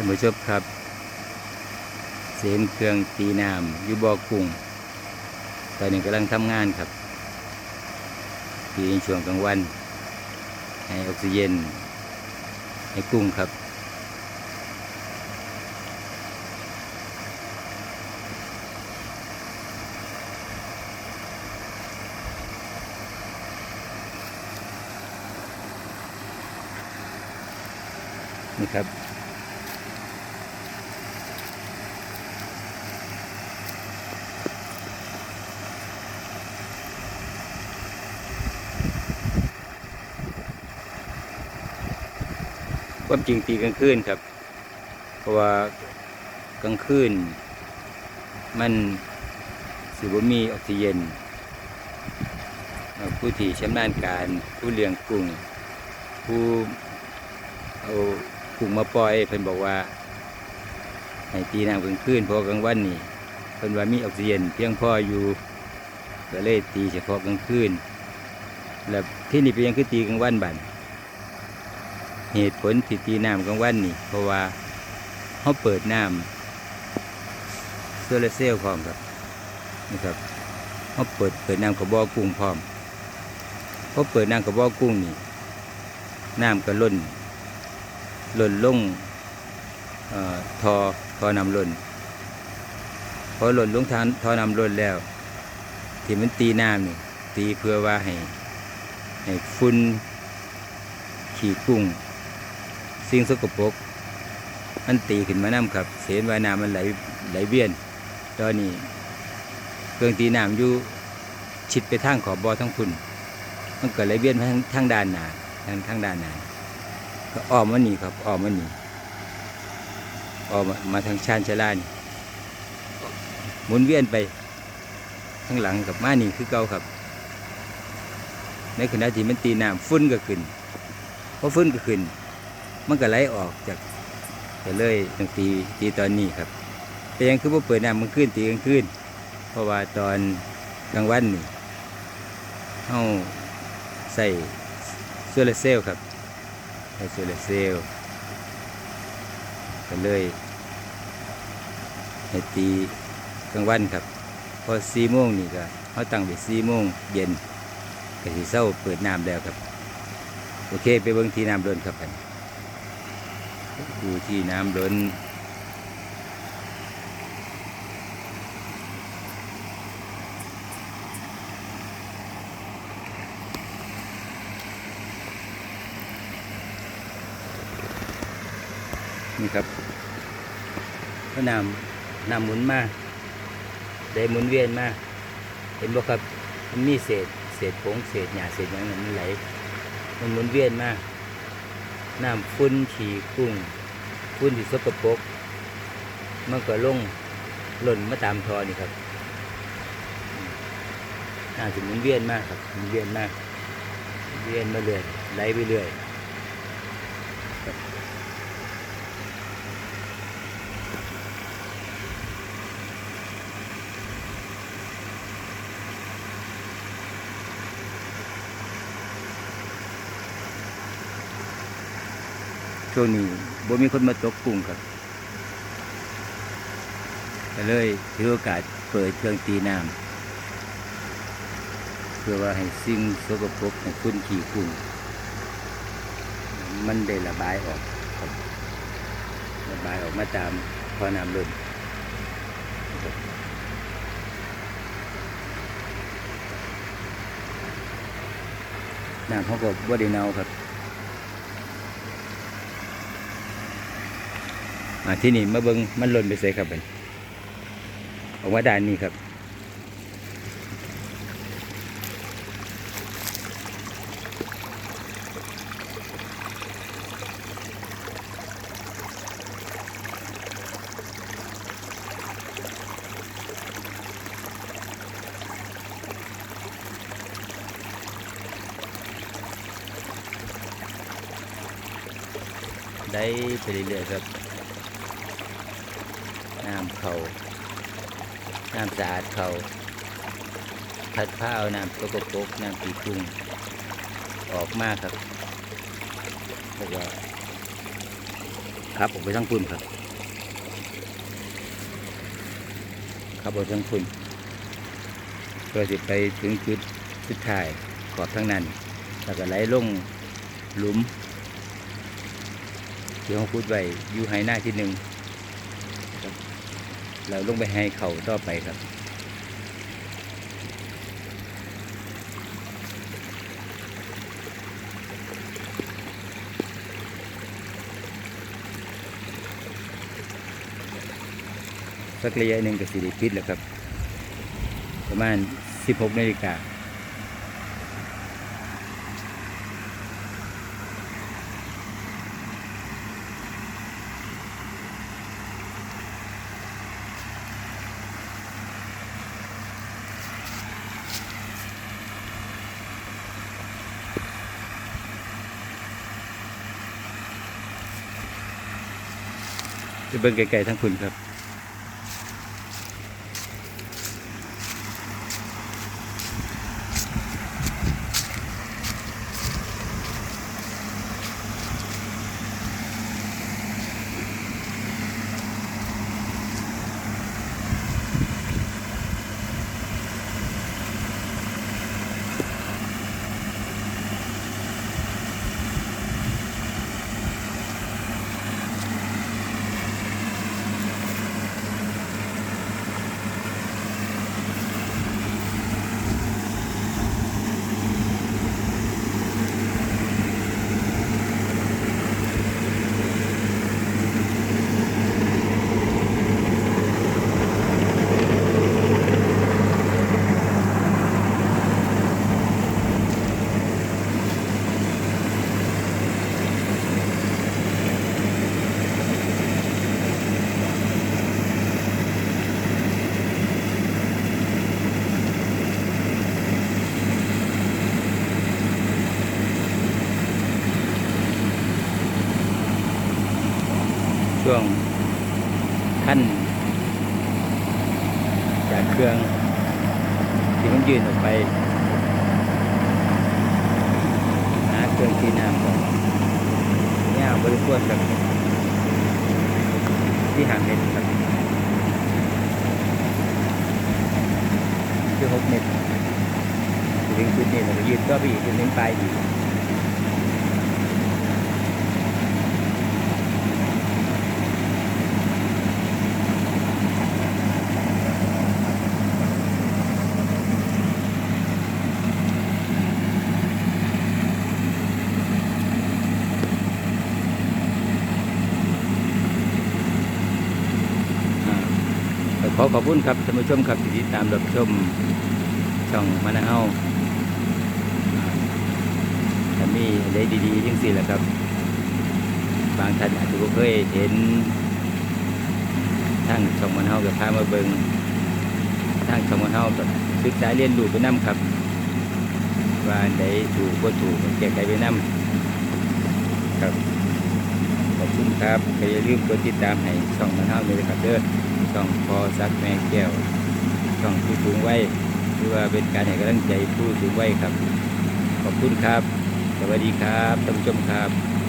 ท่านผู้ชมครับ เสียงเครื่องตีน้ำอยู่บ่อกุ้งตอนนี้กำลังทำงานครับตีในช่วงกลางวัน ให้ออกซิเจนให้กุ้งครับนี่ครับ ความจริงตีกลางคืนครับ เพราะว่ากลางคืน มันสิบมีออกซิเจนผู้ที่ชำนาญการผู้เลี้ยงกุ้งผู้เอากุ้งมาปล่อยเพิ่นบอกว่าให้ตีน้ำกลางคืนพราะกลางวันนี่เพิ่นว่ามีออกซิเจนเพียงพออยู่ก็เลยตีเฉพาะกลางคืนแล้วที่นี่เป็นยังคือตีกลางวันบัด เหตุผลที่ตีน้ำกลางวันนี่ เพราะว่าเขาเปิดน้ำโซลาร์เซลล์พร้อมครับนะครับเขาเปิดเปิดน้ำกระบอกกุ้งพร้อมเพราเปิดน้ำกระบอกกุ้งนี่น้ำก็ล้นล้นลงเอ่อทอทอนำล้นพอล้นลงทางทอนำล้นแล้ว ที่มันตีน้ำนี่ตีเพื่อว่าให้ให้ฝุ่นขี่กุ้ง สิ่งสกปรกมันตีขึ้นมาน้ำครับ เสียนว่าน้ำมันไหลไหลเวียน ตอนนี้เครื่องตีน้ำอยู่ชิดไปทางขอบบอทั้งพุ่นมันเกิดไหลเวียนมาทางทางด้านหนาทางทางด้านหนาก็อ้อมมานี่ครับอ้อมมานี่อ้อมมามาทางชานชาลานี่หมุนเวียนไปข้างหลังกับมานี่คือเก่าครับ ในขณะที่มันตีน้ำฟุ้นก็ขึ้นพอฟุ้นก็ขึ้น มันก็ไหลออกจากก็เลยตั้งตีตีตอนนี้ครับ แต่ยังคือว่าเปิดน้ำมันขึ้นตีกลางคืนเพราะว่าตอนกลางวันนี่เฮาใส่โซลาร์เซลล์ครับใส่โซลาร์เซลล์ก็เลยให้ตีกลางวันครับ พอสี่โมงนี่ก็เขาตั้งไปสี่โมงเย็นก็สิเศร้าเปิดน้ำแล้วครับ โอเค ไปเบิ่งที่น้ำล้นครับไป ดูที่น้ำล้นนี่ครับก็น้ำน้ำหมุนมาได้หมุนเวียนมาเห็นบ่ครับมันมีเศษเศษผงเศษหญ้าเศษหยังนั่นมันไหลมันหมุนเวียนมาน้ำฟุ้นขี่กุ้ง ฟุ้นที่สกปรกมันก็ลงหล่นมาตามทอนี่ครับน่าจะมุนเวียนมากครับมุนเวียนมากเวียนมาเรื่อยไหลไปเรื่อยช่วงนี้ บ่มีคนมาตกกุ้งครับก็เลยถือโอกาสเปิดเครื่องตีน้ำเพื่อว่าให้สิ่งสกปรกให้ฟุ้นขี่กุ้งมันได้ระบายออกครับระบายออกมาตามพอน้ำล้นน้ำเขาก็บ่ได้เน่าครับ มาที่นี่มาเบิงมันหล่นไปใส่ครับเป็นออกมาด้านนี้ครับ ได้ไปเรื่อยๆครับำเขาน้ำสะอาดเขาพัดผ้าน้ำสกปรกน้ำปีกุ้งออกมากครับแล้วก็ครับออกไปทั้งพุ่นครับครับออกทั้งพุ่นเพื่อจะไปถึงจุดสุดท้ายขอบทั้งนั้นแล้วก็ไหลลงหลุมที่เขาพูดไว้อยู่ไฮหน้าที่หนึ่ง เราลงไปให้เขาต่อไปครับสักระยะหนึ่งกับสิริปิดแล้วครับ ประมาณ 16นาฬิกา เบิ่งไกลๆทั้งคุณครับ ช่วงขั้นจากเครื่องที่มันยืนออกไปหาเครื่องที่น้ำของเนี่ยบริสุทธิ์กับที่ห่างเมตรครับคือหกเมตรถึงจุดนี้เราก็ยืนก็ไปอีกจนถึงปลายอีก อ่า ขอบคุณครับท่านผู้ชมครับที่ติดตามรับชมช่องมะนาวถ้ามีอะไรดีๆจังสิแหละครับ บางท่านอาจจะเคยเห็นทางช่องมะนาวกับพามาเบิงทางช่องมะนาวกับศึกษาเรียนรู้ไปนํครับ ว่าอันใดถูกบ่ถูกแก้ไขไปนํครับ คุณครับก็อย่าลืมกดติดตามให้ช่องมะนาวด้วยนะครับเด้อช่องพอซักแม่แก้วช่องผู้สูงวัยหรือว่าเป็นการให้กำลังใจผู้สูงวัยครับ ขอบคุณครับ สวัสดีครับท่านผู้ชมครับ